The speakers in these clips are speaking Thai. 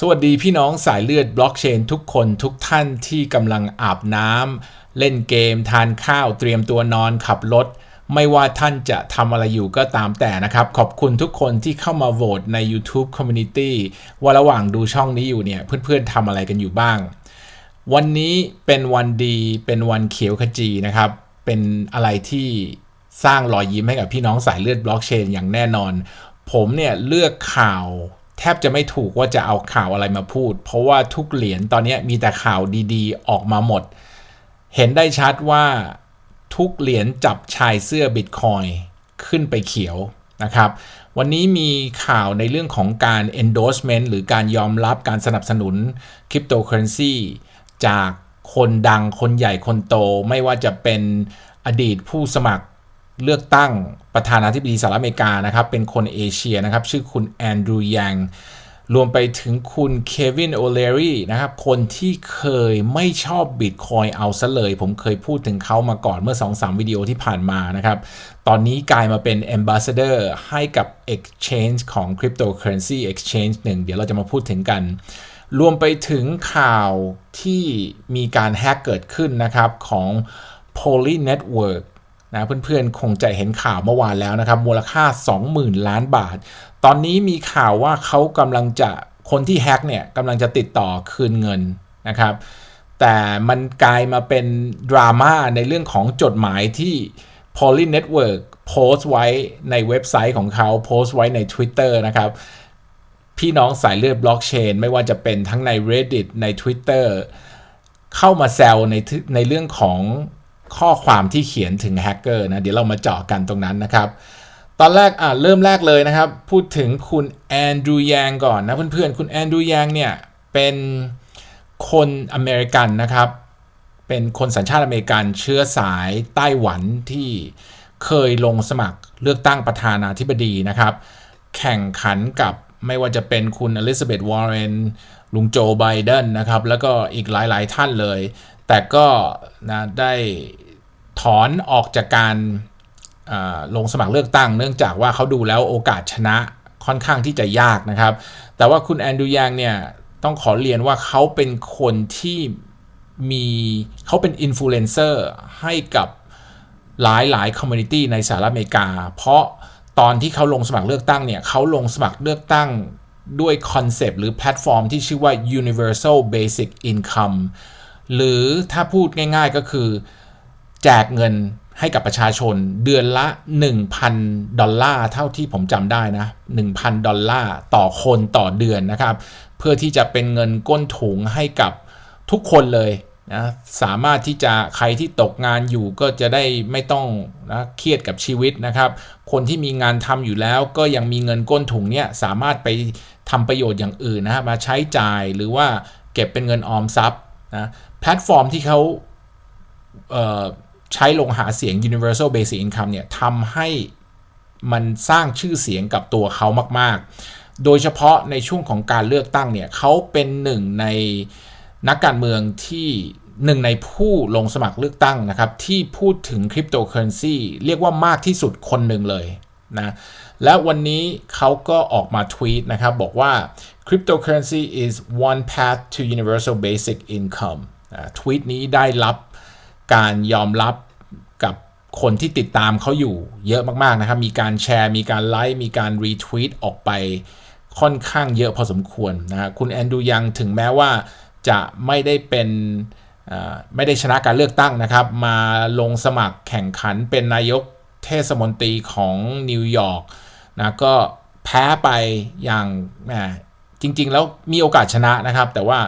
สวัสดีพี่น้องสายเลือดบล็อกเชนทุกคนทุกท่านที่กำลังอาบน้ำเล่นเกม ทานข้าวเตรียมตัวนอนขับรถ ไม่ว่าท่านจะทำอะไรอยู่ก็ตามแต่นะครับ ขอบคุณทุกคนที่เข้ามาโหวตใน YouTube Community ว่าระหว่างดูช่องนี้อยู่เนี่ย เพื่อนๆทำอะไรกันอยู่บ้าง วันนี้เป็นวันดีเป็นวันเขียวขจีนะครับ เป็นอะไรที่สร้างรอยยิ้มให้กับพี่น้องสายเลือดบล็อกเชนอย่างแน่นอน ผมเนี่ยเลือกข่าว แทบจะไม่ถูกว่าจะเอาข่าวอะไรมาพูด เพราะว่าทุกเหรียญตอนนี้มีแต่ข่าวดีๆ ออกมาหมด เห็นได้ชัดว่าทุกเหรียญจับชายเสื้อบิตคอยขึ้นไปเขียวนะครับ วันนี้มีข่าวในเรื่องของการ endorsement หรือการยอมรับการสนับสนุนคริปโตเคอเรนซีจากคนดังคนใหญ่คนโต ไม่ว่าจะเป็นอดีตผู้สมัคร เลือกตั้งประธานาธิบดีสหรัฐอเมริกานะครับ เป็นคนเอเชียนะครับ ชื่อคุณแอนดรูยังรวมไปถึงคุณเควินโอเลรีนะครับ คนที่เคยไม่ชอบบิตคอยเอาซะเลย ผมเคยพูดถึงเขามาก่อนเมื่อ 2-3 วิดีโอที่ผ่านมานะครับ ตอนนี้กลายมาเป็น Ambassador ให้กับ Exchange ของ Cryptocurrency Exchange หนึ่ง เดี๋ยวเราจะมาพูดถึงกัน รวมไปถึงข่าวที่มีการแฮกเกิดขึ้นนะครับของ Poly Network นะเพื่อนๆ คงจะเห็นข่าวเมื่อวานแล้วนะครับ มูลค่า 20,000 ล้านบาท ตอนนี้มีข่าวว่าเขากำลังจะคนที่แฮกเนี่ยกำลังจะติดต่อคืนเงินนะครับ แต่มันกลายมาเป็นดราม่าในเรื่องของจดหมายที่ Poly Network โพสต์ไว้ในเว็บไซต์ของเขาโพสต์ไว้ใน Twitter นะครับ พี่น้องสายเลือดบล็อกเชนไม่ว่าจะเป็นทั้งใน Reddit ใน Twitter เข้ามาแซวในในเรื่องของ ข้อความที่เขียนถึงแฮกเกอร์นะ เดี๋ยวเรามาเจาะกันตรงนั้นนะครับ ตอนแรกอะเริ่มแรกเลยนะครับ พูดถึงคุณแอนดรูยางก่อนนะเพื่อนๆ คุณแอนดรูยางเนี่ย เป็นคนอเมริกันนะครับ เป็นคนสัญชาติอเมริกันเชื้อสายไต้หวันที่เคยลงสมัครเลือกตั้งประธานาธิบดีนะครับ แข่งขันกับ ไม่ว่าจะเป็นคุณอลิซาเบธวอร์เรนลุงโจไบเดนนะครับ แล้วก็อีกหลายๆท่านเลย แต่ก็นะได้ถอนออกจากการลงสมัครเลือกตั้ง เนื่องจากว่าเขาดูแล้วโอกาสชนะค่อนข้างที่จะยากนะครับ แต่ว่าคุณแอนดูยางเนี่ยต้องขอเรียนว่าเขาเป็นคนที่มีเขาเป็นอินฟลูเอนเซอร์ให้กับหลายหลายคอมมูนิตี้ในสหรัฐอเมริกา เพราะ ตอนที่เขาลงสมัครเลือกตั้งเนี่ยเขาลงสมัครเลือกตั้งด้วยคอนเซปต์หรือแพลตฟอร์มที่ชื่อว่า universal basic income หรือถ้าพูดง่ายๆก็คือ แจกเงินให้กับประชาชนเดือนละ 1,000 ดอลลาร์เท่าที่ผมจำได้นะ 1,000 ดอลลาร์ต่อคนต่อเดือนนะครับ เพื่อที่จะเป็นเงินก้นถุงให้กับทุกคนเลย นะสามารถที่จะใครที่ตกงานอยู่ก็จะได้ไม่ต้องนะเครียดกับชีวิตนะครับ คนที่มีงานทำอยู่แล้วก็ยังมีเงินก้นถุงเนี่ยสามารถไปทำประโยชน์อย่างอื่นนะมาใช้จ่ายหรือว่าเก็บเป็นเงินออมทรัพย์นะแพลตฟอร์มที่เขาเใช้ลงหาเสียง universal basic income เนี่ยทำให้มันสร้างชื่อเสียงกับตัวเขามาก ๆ โดยเฉพาะในช่วงของการเลือกตั้งเนี่ยเขาเป็นหนึ่งใน นักการเมืองที่หนึ่งในผู้ลงสมัครเลือกตั้งนะครับ ที่พูดถึงคริปโตเคอเรนซีเรียกว่ามากที่สุดคนหนึ่งเลยนะและวันนี้เขาก็ออกมาทวีตนะครับ บอกว่า cryptocurrency is one path to universal basic income ทวีตนี้ได้รับการยอมรับกับคนที่ติดตามเขาอยู่เยอะมากๆนะครับ มีการแชร์ มีการไลค์ มีการรีทวีตออกไปค่อนข้างเยอะพอสมควรนะคคุณแอนดูยังถึงแม้ว่า จะไม่ได้เป็นไม่ได้ชนะการเลือกตั้งนะครับ มาลงสมัครแข่งขันเป็นนายกเทศมนตรีของนิวยอร์กนะก็แพ้ไปอย่างแหมจริง ๆ แล้วมีโอกาสชนะนะครับ แต่ว่า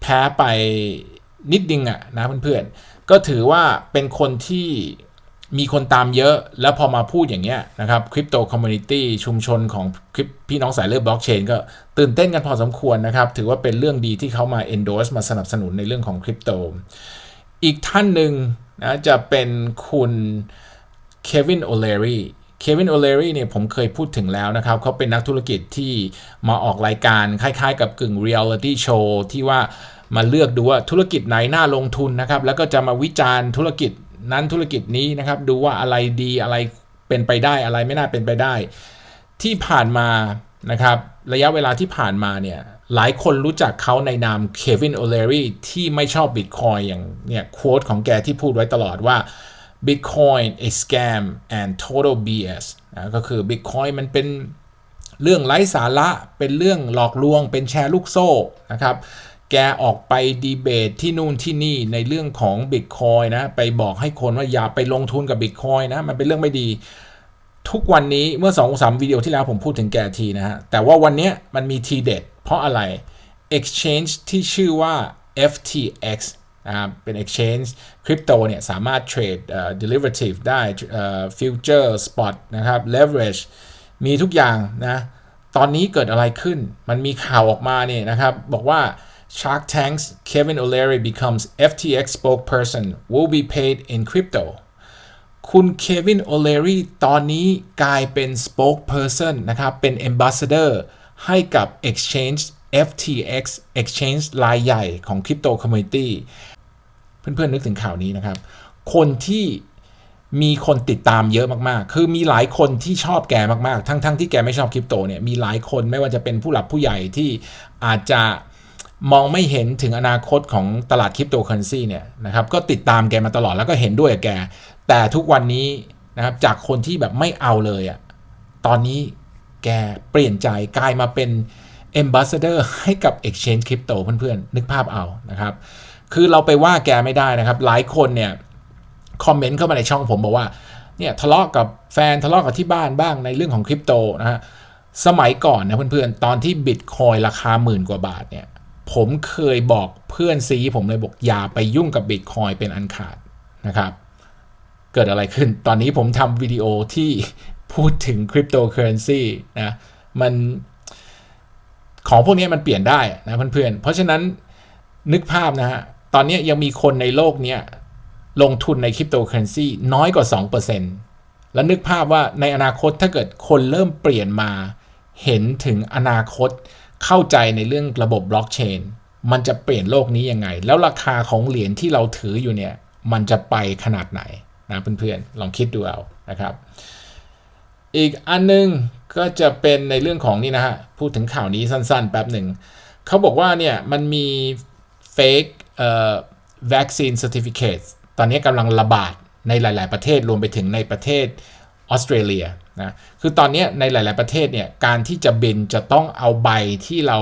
แพ้ไปนิดนึงอะนะเพื่อนๆก็ถือว่าเป็นคนที่ มีคนตามเยอะแล้วพอมาพูดอย่างเงี้ยนะครับคริปโตคอมมูนิตี้ชุมชนของคลิปพี่น้องสายเลือดบล็อกเชนก็ตื่นเต้นกันพอสมควรนะครับ ถือว่าเป็นเรื่องดีที่เขามา endorse มาสนับสนุนในเรื่องของคริปโต อีกท่านหนึ่งนะจะเป็นคุณเควินโอเลรีเควินโอเลรีเนี่ยผมเคยพูดถึงแล้วนะครับ เขาเป็นนักธุรกิจที่มาออกรายการคล้ายๆ กับกึ่งเรียลลิตี้โชว์ที่ว่ามาเลือกดูว่าธุรกิจไหนน่าลงทุนนะครับ แล้วก็จะมาวิจารณ์ธุรกิจ นั้นธุรกิจนี้นะครับ ดูว่าอะไรดีอะไรเป็นไปได้อะไรไม่น่าเป็นไปได้ ที่ผ่านมานะครับระยะเวลาที่ผ่านมาเนี่ยหลายคนรู้จักเขาในนามเควินโอเลรีที่ไม่ชอบบิตคอยอย่างเนี่ยโค้ดของแกที่พูดไว้ตลอดว่า Bitcoin a scam and total BS นะก็คือ Bitcoin มันเป็นเรื่องไร้สาระเป็นเรื่องหลอกลวง เป็นแชร์ลูกโซ่นะครับ แกออกไปดีเบตที่นู่นที่นี่ในเรื่องของ Bitcoin นะ ไปบอกให้คนว่าอย่าไปลงทุนกับ Bitcoin นะ มันเป็นเรื่องไม่ดี ทุกวันนี้เมื่อ2อสวิดีโอที่แล้วผมพูดถึงแกทีนะฮะ แต่ว่าวันนี้มันมีทีเด็ดเพราะอะไร Exchange ที่ชื่อว่า FTX นะเป็น exchange คริปโตเนี่ยสามารถเทรด derivative ได้ future spot นะครับ leverage มีทุกอย่างนะ ตอนนี้เกิดอะไรขึ้น มันมีข่าวออกมาเนี่ยนะครับ บอกว่า Shark Tank's Kevin O'Leary becomes FTX spokesperson will be paid in crypto คุณเควินโอเลรีตอนนี้กลายเป็น spokesperson นะครับ เป็น ambassador ให้กับ exchange FTX exchange รายใหญ่ของ crypto community เพื่อนๆนึกถึงข่าวนี้นะครับ คนที่มีคนติดตามเยอะมากๆ คือมีหลายคนที่ชอบแกมากๆ ทั้งๆที่แกไม่ชอบคริปโตเนี่ย มีหลายคนไม่ว่าจะเป็นผู้หลักผู้ใหญ่ที่อาจจะ มองไม่เห็นถึงอนาคตของตลาดคริปโตเคอเรนซีเนี่ยนะครับก็ติดตามแกมาตลอดแล้วก็เห็นด้วยกับแก แต่ทุกวันนี้นะครับจากคนที่แบบไม่เอาเลยอะ่ะตอนนี้แกเปลี่ยนใจกลายมาเป็น Ambassador ให้กับ Exchange Crypto เพื่อนๆ นึกภาพเอานะครับ คือเราไปว่าแกไม่ได้นะครับ หลายคนเนี่ย คอมเมนต์เข้ามาในช่องผมบอกว่า เนี่ยทะเลาะกับแฟนทะเลาะกับที่บ้านบ้างในเรื่องของคริปโตนะฮะ สมัยก่อนนะเพื่อนๆ ตอนที่บิตคอยราคาหมื่นกว่าบาทเนี่ย ผมเคยบอกเพื่อนซีผมเลยบอกอย่าไปยุ่งกับบิตคอยเป็นอันขาดนะครับ เกิดอะไรขึ้น ตอนนี้ผมทำวิดีโอที่พูดถึงคริปโตเคอเรนซีนะมันของพวกนี้มันเปลี่ยนได้นะเพื่อนๆ เพราะฉะนั้นนึกภาพนะฮะ ตอนนี้ยังมีคนในโลกนี้ลงทุนในคริปโตเคอเรนซีน้อยกว่า 2%แล้วนึกภาพว่าในอนาคตถ้าเกิดคนเริ่มเปลี่ยนมาเห็นถึงอนาคต เข้าใจในเรื่องระบบบล็อกเชนมันจะเปลี่ยนโลกนี้ยังไง แล้วราคาของเหรียญที่เราถืออยู่เนี่ย มันจะไปขนาดไหนนะเพื่อนๆ ลองคิดดูเอานะครับ อีกอันนึงก็จะเป็นในเรื่องของนี่นะฮะ พูดถึงข่าวนี้สั้นๆ แป๊บหนึ่ง เขาบอกว่าเนี่ย มันมี fake เอ่อ vaccine certificate ตอนนี้กำลังระบาดในหลาย ๆ ประเทศรวมไปถึงในประเทศออสเตรเลีย นะคือตอนนี้ในหลาย ๆ ประเทศเนี่ยการที่จะบินจะต้องเอาใบที่เรา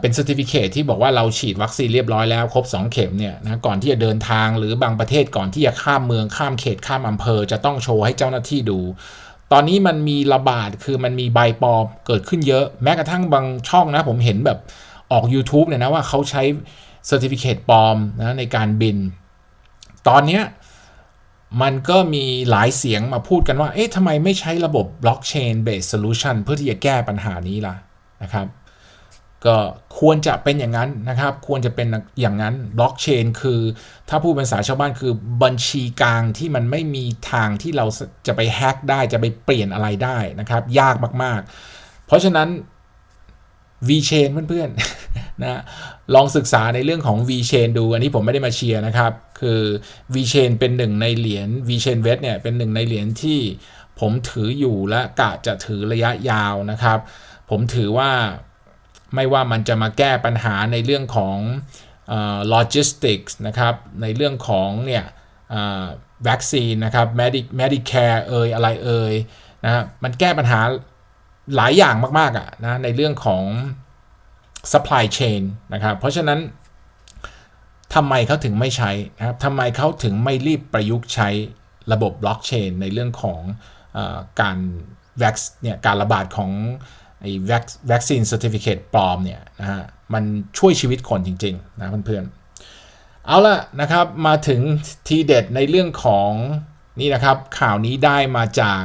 เป็น certificate ที่บอกว่าเราฉีดวัคซีนเรียบร้อยแล้ว ครบ 2 เข็มเนี่ยนะก่อนที่จะเดินทางหรือบางประเทศก่อนที่จะข้ามเมืองข้ามเขตข้ามอำเภอ จะต้องโชว์ให้เจ้าหน้าที่ดู ตอนนี้มันมีระบาดคือมันมีใบปลอมเกิดขึ้นเยอะ แม้กระทั่งบางช่องนะผมเห็นแบบออก YouTube เนี่ยนะว่าเขาใช้ certificate ปลอมนะในการบิน ตอนนี้ มันก็มีหลายเสียงมาพูดกันว่า เอ๊ะทำไมไม่ใช้ระบบ blockchain based solution เพื่อที่จะแก้ปัญหานี้ล่ะนะครับ ก็ควรจะเป็นอย่างนั้นนะครับ ควรจะเป็นอย่างนั้น blockchain คือ ถ้าพูดเป็นภาษาชาวบ้านคือบัญชีกลางที่มันไม่มีทางที่เราจะไปแฮ็กได้จะไปเปลี่ยนอะไรได้นะครับ ยากมาก ๆ เพราะฉะนั้น V-Chain เพื่อนๆนะลองศึกษาในเรื่องของ V-Chain ดู อันนี้ผมไม่ได้มาเชียร์นะครับ คือ V-Chain เป็นหนึ่งในเหรียญ V-chainvest เนี่ยเป็นหนึ่งในเหรียญที่ผมถืออยู่และกะจะถือระยะยาวนะครับ ผมถือว่าไม่ว่ามันจะมาแก้ปัญหาในเรื่องของโลจิสติกส์นะครับ ในเรื่องของเนี่ยวัคซีนนะครับ Medi Medicare เอ่ยอะไรเอ่ยนะมันแก้ปัญหา หลายอย่างมากๆอะนะในเรื่องของ supply chain นะครับ เพราะฉะนั้นทำไมเขาถึงไม่ใช้นะครับทำไมเขาถึงไม่รีบประยุกต์ใช้ระบบบล็อกเชนในเรื่องของอการวัคเนี่ยการระบาดของไอ้วัคซีนเซอร์ติฟิเคตปลอมเนี่ยนะฮะมันช่วยชีวิตคนจริง ๆ นะเพื่อนๆ เอาละนะครับมาถึงทีเด็ดในเรื่องของนี่นะครับข่าวนี้ได้มาจาก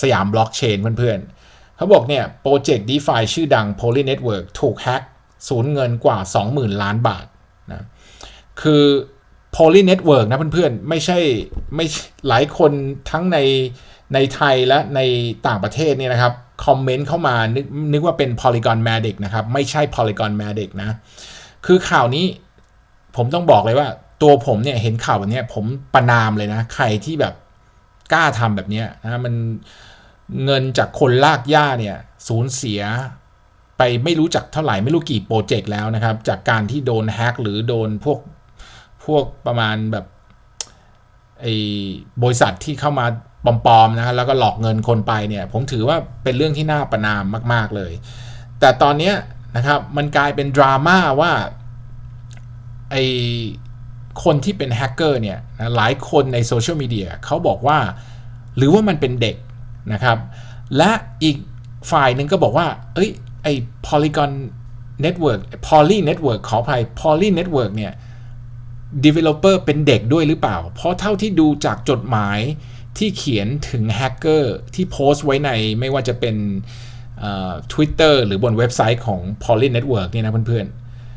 สยามบล็อกเชนเพื่อนๆ เขาบอกเนี่ยโปรเจกต์ DeFi ชื่อดัง Poly Network ถูกแฮ็กสูญเงินกว่า 20,000 ล้านบาทนะคือ Poly Network นะเพื่อนๆ ไม่ใช่ไม่หลายคนทั้งในในไทยและในต่างประเทศเนี่ยนะครับ คอมเมนต์เข้ามานึกนึกว่าเป็น Polygon Magic นะครับ ไม่ใช่ Polygon Magic นะ คือข่าวนี้ผมต้องบอกเลยว่า ตัวผมเนี่ยเห็นข่าวแบบนี้ผมประนามเลยนะ ใครที่แบบกล้าทำแบบนี้นะมัน เงินจากคนลากหญ้าเนี่ยสูญเสียไปไม่รู้จักเท่าไหร่ ไม่รู้กี่โปรเจกต์แล้วนะครับ จากการที่โดนแฮกหรือโดนพวกพวกประมาณแบบไอ้บริษัทที่เข้ามาปลอมๆนะแล้วก็หลอกเงินคนไปเนี่ย ผมถือว่าเป็นเรื่องที่น่าประนามมาก ๆเลย แต่ตอนนี้นะครับมันกลายเป็นดราม่าว่าไอคนที่เป็นแฮกเกอร์เนี่ยหลายคนในโซเชียลมีเดียเขาบอกว่า หรือว่ามันเป็นเด็ก นะครับ และอีกฝ่ายหนึ่งก็บอกว่า เอ้ย ไอ้ Polygon Network Poly Network ขออภัย Poly Network เนี่ย Developer เป็นเด็กด้วยหรือเปล่า เพราะเท่าที่ดูจากจดหมายที่เขียนถึงแฮกเกอร์ที่โพสต์ไว้ในไม่ว่าจะเป็นทวิตเตอร์หรือบนเว็บไซต์ของ Poly Network เนี่ยนะเพื่อน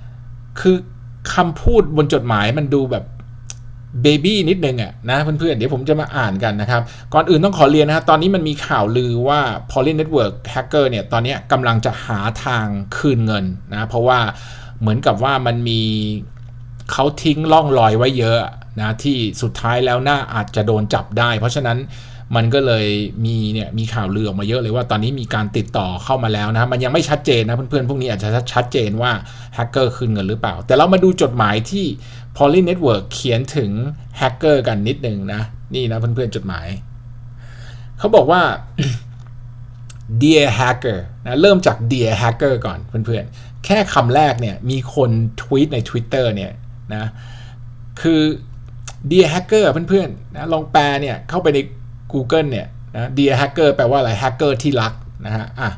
ๆ คือคำพูดบนจดหมายมันดูแบบ เบบี้นิดนึงอะนะเพื่อนๆ เดี๋ยวผมจะมาอ่านกันนะครับ ก่อนอื่นต้องขอเรียนนะครับตอนนี้มันมีข่าวลือว่า Poly Network Hacker เนี่ยตอนนี้กำลังจะหาทางคืนเงินนะเพราะว่าเหมือนกับว่ามันมีเขาทิ้งล่องรอยไว้เยอะนะที่สุดท้ายแล้วน่าอาจจะโดนจับได้ เพราะฉะนั้นมันก็เลยมีเนี่ยมีข่าวลือออกมาเยอะเลยว่าตอนนี้มีการติดต่อเข้ามาแล้วนะมันยังไม่ชัดเจนนะเพื่อนๆพวกนี้อาจจะชัดเจนว่าแฮกเกอร์คืนเงินหรือเปล่า แต่เรามาดูจดหมายที่ Poly Network เขียนถึงแฮกเกอร์กันนิดหนึ่งนะ นี่นะเพื่อนๆจดหมาย เขาบอกว่า Dear Hacker นะเริ่มจาก Dear Hacker ก่อนเพื่อนๆ แค่คำแรกเนี่ยมีคนทวีตใน Twitter เนี่ยนะคือ Dear Hacker เพื่อนๆนะลองแปลเนี่ยเข้าไปใน Google เนี่ยนะ Dear Hacker แปลว่าอะไร Hacker ที่รักนะฮะอะ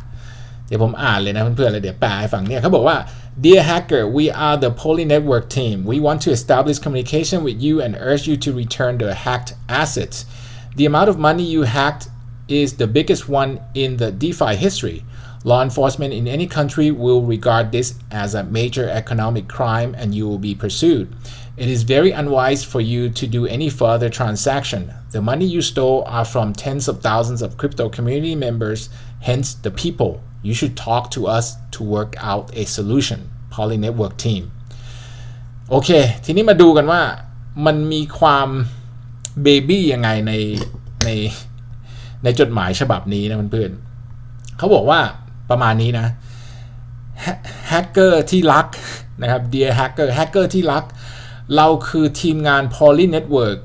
ดี๋ยวผมอ่านเลยนะเพื่อนๆเลยเดี๋ยวแปลให้ฟังเนี่ยเขาบอกว่า Dear hacker we are the Poly Network team we want to establish communication with you and urge you to return the hacked assets the amount of money you hacked is the biggest one in the DeFi history law enforcement in any country will regard this as a major economic crime and you will be pursued it is very unwise for you to do any further transaction. The money you stole are from tens of thousands of crypto community members, hence the people. You should talk to us to work out a solution. Poly Network Team โอเค ทีนี้มาดูกันว่ามันมีความเบบี้ยังไงในในในจดหมายฉบับนี้นะเพื่อนๆเขาบอกว่าประมาณนี้นะแฮกเกอร์ที่รักนะครับ Dear Hacker แฮกเกอร์ที่รัก เราคือทีมงาน Poly Network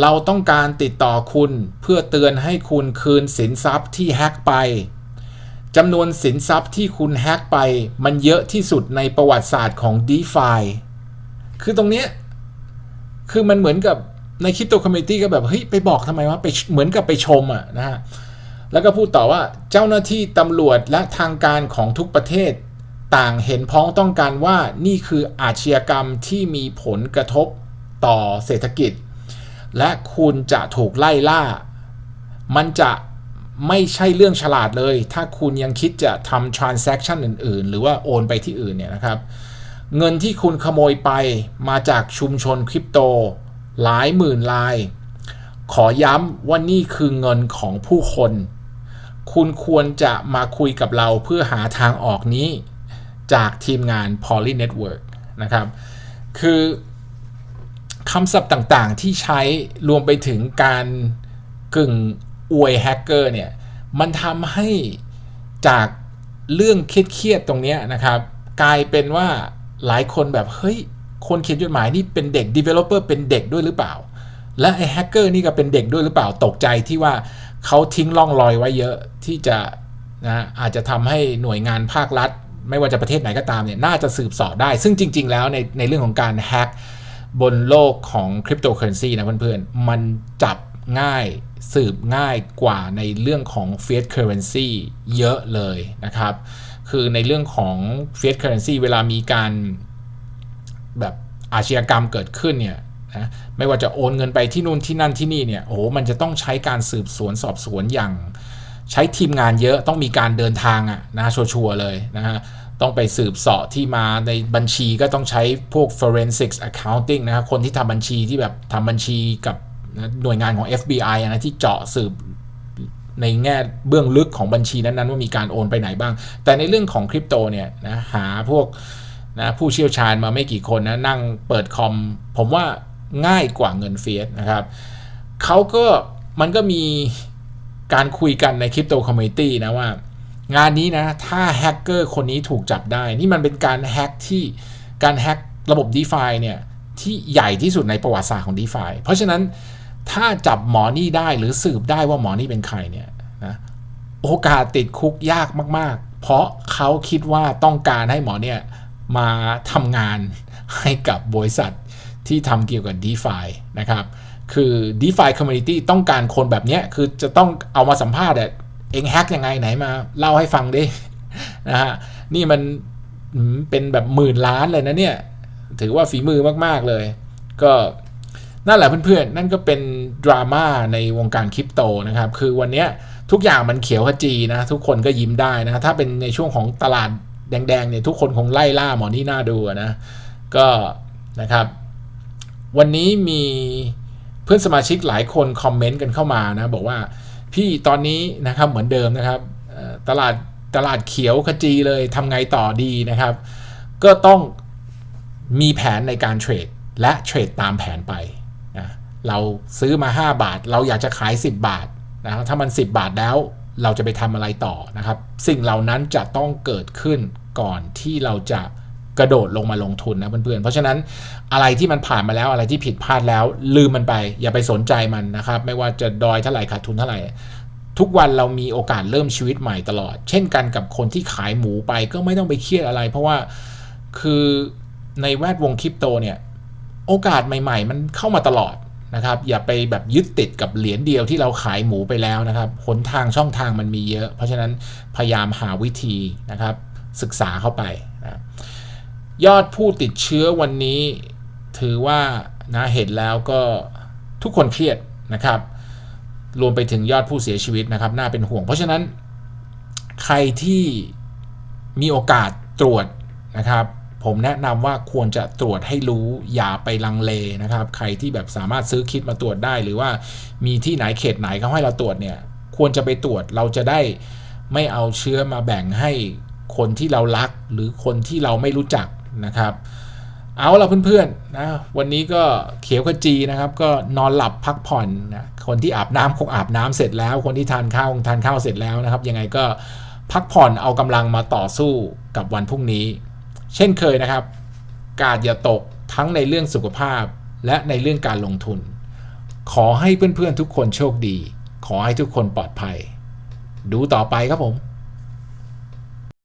เราต้องการติดต่อคุณเพื่อเตือนให้คุณคืนสินทรัพย์ที่แฮกไป จำนวนสินทรัพย์ที่คุณแฮกไปมันเยอะที่สุดในประวัติศาสตร์ของ DeFi คือตรงเนี้ยคือมันเหมือนกับในคริปโตคอมมิตี้ก็แบบ เฮ้ย ไปบอกทำไมวะไปเหมือนกับไปชมอะนะฮะ แล้วก็พูดต่อว่าเจ้าหน้าที่ตำรวจและทางการของทุกประเทศต่างเห็นพ้องต้องการว่านี่คืออาชญากรรมที่มีผลกระทบต่อเศรษฐกิจ และคุณจะถูกไล่ล่า มันจะ ไม่ใช่เรื่องฉลาดเลย ถ้าคุณยังคิดจะทำ transaction อื่น ๆ หรือว่าโอนไปที่อื่นเนี่ยนะครับ เงินที่คุณขโมยไปมาจากชุมชนคริปโต หลายหมื่นลาย ขอย้ำว่านี่คือเงินของผู้คน คุณควรจะมาคุยกับเราเพื่อหาทางออกนี้ จากทีมงาน Poly Network นะครับ คือคำศัพท์ต่างๆที่ใช้รวมไปถึงการกึ่ง อวยแฮกเกอร์เนี่ยมันทำให้จากเรื่องเครียดๆตรงนี้นะครับ กลายเป็นว่าหลายคนแบบเฮ้ยคนเขียนจดหมายนี่เป็นเด็ก Developer เป็นเด็กด้วยหรือเปล่า และไอ้แฮกเกอร์นี่ก็เป็นเด็กด้วยหรือเปล่าตกใจที่ว่าเขาทิ้งล่องรอยไว้เยอะที่จะนะอาจจะทำให้หน่วยงานภาครัฐ ไม่ว่าจะประเทศไหนก็ตามเนี่ยน่าจะสืบสอบได้ ซึ่งจริง ๆ แล้วในในเรื่องของการแฮกบนโลกของคริปโตเคอเรนซีนะเพื่อนๆ มันจับ ง่ายสืบง่ายกว่าในเรื่องของ fiat currency เยอะเลยนะครับ คือในเรื่องของ fiat currency เวลามีการแบบอาชญากรรมเกิดขึ้นเนี่ยนะไม่ว่าจะโอนเงินไปที่นู่นที่นั่นที่นี่เนี่ยโอ้โหมันจะต้องใช้การสืบสวนสอบสวนอย่าง ใช้ทีมงานเยอะต้องมีการเดินทางอะนะชัวร์เลยนะฮะต้องไปสืบเสาะที่มาในบัญชีก็ต้องใช้พวก forensics accounting นะครับคนที่ทำบัญชีที่แบบทำบัญชีกับ หน่วยงานของ FBI นะที่เจาะสืบในแง่เบื้องลึกของบัญชีนั้นๆ ว่ามีการโอนไปไหนบ้าง แต่ในเรื่องของคริปโตเนี่ยนะหาพวกนะผู้เชี่ยวชาญมาไม่กี่คนนะนั่งเปิดคอม ผมว่าง่ายกว่าเงินเฟียสนะครับเขาก็มันก็มีการคุยกันในคริปโตคอมมิตี้นะว่า งานนี้นะถ้าแฮกเกอร์คนนี้ถูกจับได้ นี่มันเป็นการแฮกที่การแฮกระบบ d e f i เนี่ยที่ใหญ่ที่สุดในประวัติศาสตร์ของ d e f i เพราะฉะนั้น ถ้าจับหมอนี่ได้หรือสืบได้ว่าหมอนี่เป็นใครเนี่ยนะโอกาสติดคุกยากมาก ๆ เพราะเขาคิดว่าต้องการให้หมอเนี่ยมาทำงานให้กับบริษัทที่ทำเกี่ยวกับ d e f i นะครับคือ d e f i Community ต้องการคนแบบเนี้ยคือจะต้องเอามาสัมภาษณ์เองแฮกยังไงไหนมาเล่าให้ฟังดินะฮะนี่มันเป็นแบบหมื่นล้านเลยนะเนี่ย ถือว่าฝีมือมาก ๆ เลย ก็ นั่นแหละเพื่อนๆ นั่นก็เป็นดราม่าในวงการคริปโตนะครับ คือวันนี้ทุกอย่างมันเขียวขจีนะ ทุกคนก็ยิ้มได้นะ ถ้าเป็นในช่วงของตลาดแดงๆเนี่ยทุกคนคงไล่ล่าหมอนี่น่าดูนะ ก็นะครับ วันนี้มีเพื่อนสมาชิกหลายคนคอมเมนต์กันเข้ามานะ บอกว่าพี่ตอนนี้นะครับเหมือนเดิมนะครับตลาดตลาดเขียวขจีเลยทำไงต่อดีนะครับ ก็ต้องมีแผนในการเทรดและเทรดตามแผนไป เราซื้อมา 5 บาท เราอยากจะขาย 10 บาทนะครับถ้ามัน 10 บาทแล้วเราจะไปทำอะไรต่อนะครับ สิ่งเหล่านั้นจะต้องเกิดขึ้นก่อนที่เราจะกระโดดลงมาลงทุนนะเพื่อนๆ เพราะฉะนั้นอะไรที่มันผ่านมาแล้วอะไรที่ผิดพลาดแล้ว ลืมมันไป อย่าไปสนใจมันนะครับ ไม่ว่าจะดอยเท่าไหร่ขาดทุนเท่าไหร่ ทุกวันเรามีโอกาสเริ่มชีวิตใหม่ตลอด เช่นกันกับคนที่ขายหมูไปก็ไม่ต้องไปเครียดอะไร เพราะว่าคือในแวดวงคริปโตเนี่ยโอกาสใหม่ ๆ มันเข้ามาตลอด นะครับ อย่าไปแบบยึดติดกับเหรียญเดียวที่เราขายหมูไปแล้วนะครับหนทางช่องทางมันมีเยอะ เพราะฉะนั้นพยายามหาวิธีนะครับศึกษาเข้าไปนะยอดผู้ติดเชื้อวันนี้ถือว่านะเห็นแล้วก็ทุกคนเครียดนะครับ รวมไปถึงยอดผู้เสียชีวิตนะครับ น่าเป็นห่วง เพราะฉะนั้นใครที่มีโอกาสตรวจนะครับ ผมแนะนำว่าควรจะตรวจให้รู้อย่าไปลังเลนะครับ ใครที่แบบสามารถซื้อคิดมาตรวจได้ หรือว่ามีที่ไหนเขตไหนเขาให้เราตรวจเนี่ย ควรจะไปตรวจเราจะได้ไม่เอาเชื้อมาแบ่งให้คนที่เรารัก หรือคนที่เราไม่รู้จักนะครับ เอาละเพื่อนๆนะวันนี้ก็เขียวขจีนะครับ ก็นอนหลับพักผ่อนนะคนที่อาบน้ำคงอาบน้ำเสร็จแล้ว คนที่ทานข้าวคงทานข้าวเสร็จแล้วนะครับ ยังไงก็พักผ่อนเอากำลังมาต่อสู้กับวันพรุ่งนี้ เช่นเคยนะครับ กาดอย่าตกทั้งในเรื่องสุขภาพและในเรื่องการลงทุน ขอให้เพื่อนๆทุกคนโชคดี ขอให้ทุกคนปลอดภัย ดูต่อไปครับผม